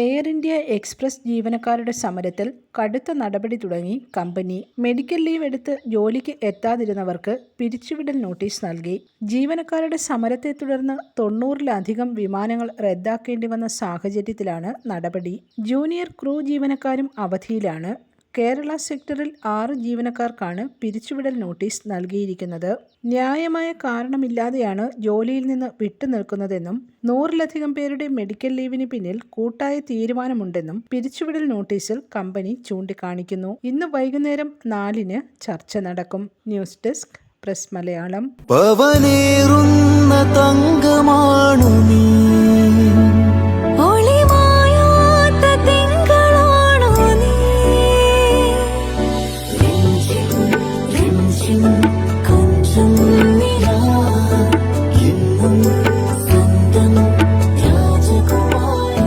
Air India express ജീവനക്കാരുടെ സമരത്തിൽ കടുത്ത നടപടി തുടങ്ങി. കമ്പനി മെഡിക്കൽ ലീവ് എടുത്ത് ജോലിക്ക് എത്താതിരുന്നവർക്ക് പിരിച്ചുവിടൽ നോട്ടീസ് നൽകി. ജീവനക്കാരുടെ സമരത്തെ തുടർന്ന് തൊണ്ണൂറിലധികം വിമാനങ്ങൾ റദ്ദാക്കേണ്ടി വന്ന സാഹചര്യത്തിലാണ് നടപടി. ജൂനിയർ ക്രൂ ജീവനക്കാരും അവധിയിലാണ്. കേരള സെക്ടറിൽ ആറ് ജീവനക്കാർക്കാണ് പിരിച്ചുവിടൽ നോട്ടീസ് നൽകിയിരിക്കുന്നത്. ന്യായമായ കാരണമില്ലാതെയാണ് ജോലിയിൽ നിന്ന് വിട്ടുനിൽക്കുന്നതെന്നും നൂറിലധികം പേരുടെ മെഡിക്കൽ ലീവിന് പിന്നിൽ കൂട്ടായ തീരുമാനമുണ്ടെന്നും പിരിച്ചുവിടൽ നോട്ടീസിൽ കമ്പനി ചൂണ്ടിക്കാണിക്കുന്നു. ഇന്ന് വൈകുന്നേരം നാലിന് ചർച്ച നടക്കും. News desk press Malayalam.